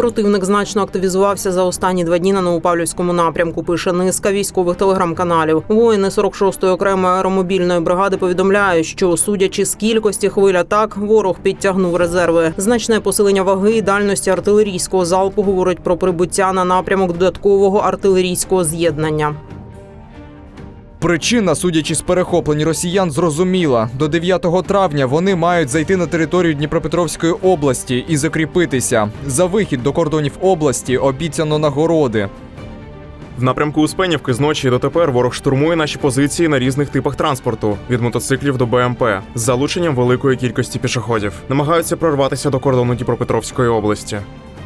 Противник значно активізувався за останні два дні на Новопавлівському напрямку. Пише низка військових телеграм-каналів. Воїни 46-ї окремої аеромобільної бригади повідомляють, що судячи з кількості хвиль атак, ворог підтягнув резерви. Значне посилення ваги і дальності артилерійського залпу говорить про прибуття на напрямок додаткового артилерійського з'єднання. Причина, судячи з перехоплень росіян, зрозуміла. До 9 травня вони мають зайти на територію Дніпропетровської області і закріпитися. За вихід до кордонів області обіцяно нагороди. В напрямку Успенівки зночі дотепер ворог штурмує наші позиції на різних типах транспорту від мотоциклів до БМП з залученням великої кількості пішоходів. Намагаються прорватися до кордону Дніпропетровської області.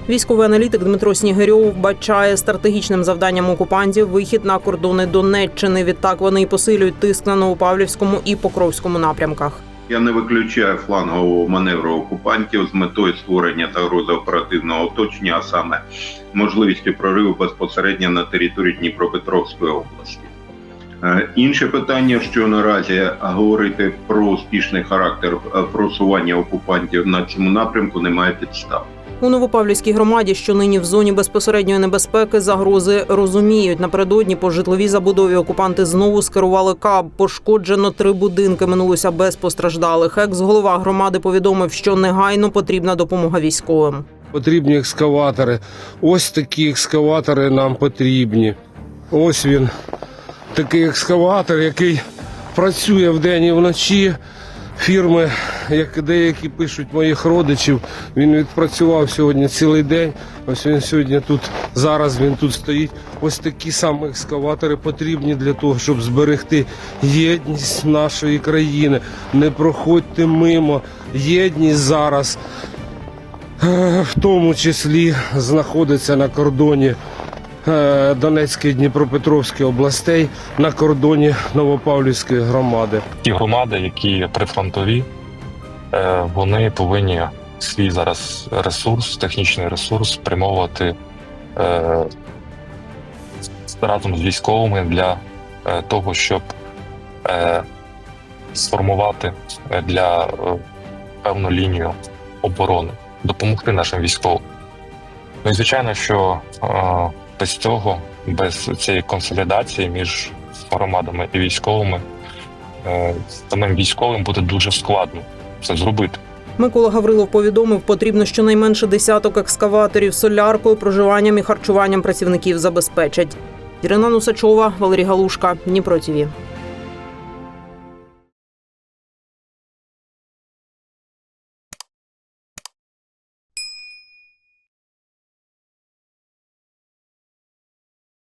Військовий аналітик Дмитро Снігирьов бачає стратегічним завданням окупантів вихід на кордони Донеччини. Відтак вони і посилюють тиск на Новопавлівському і Покровському напрямках. Я не виключаю флангового маневру окупантів з метою створення загрози оперативного оточення, а саме можливістю прориву безпосередньо на території Дніпропетровської області. Е, Інше питання, що наразі говорити про успішний характер е, просування окупантів на цьому напрямку немає підстав. У Новопавлівській громаді, що нині в зоні безпосередньої небезпеки, загрози розуміють. Напередодні по житловій забудові окупанти знову скерували каб. Пошкоджено три будинки. Минулося без постраждалих. Екс-голова громади повідомив, що негайно потрібна допомога військовим. Потрібні екскаватори. Ось такі екскаватори нам потрібні. Ось він. Такий екскаватор, який працює вдень і вночі. Фірми, як деякі пишуть моїх родичів, він відпрацював сьогодні цілий день. Ось він сьогодні тут, зараз він тут стоїть. Ось такі саме екскаватори потрібні для того, щоб зберегти єдність нашої країни. Не проходьте мимо. Єдність зараз Е, в тому числі знаходиться на кордоні е, Донецької Дніпропетровської областей на кордоні Новопавлівської громади. ті громади, які прифронтові, вони повинні свій зараз ресурс, технічний ресурс спрямовувати е, разом з військовими для е, того, щоб е, сформувати е, для е, певну лінію оборони, допомогти нашим військовим. Ну і звичайно, що е, без цього, без цієї консолідації між громадами і військовими, е, самим військовим буде дуже складно це зробити. Микола Гаврилов повідомив, потрібно щонайменше десяток екскаваторів соляркою, проживанням і харчуванням працівників забезпечать. Ірина Нусачова, Валерій Галушка, Дніпро ТІВІ.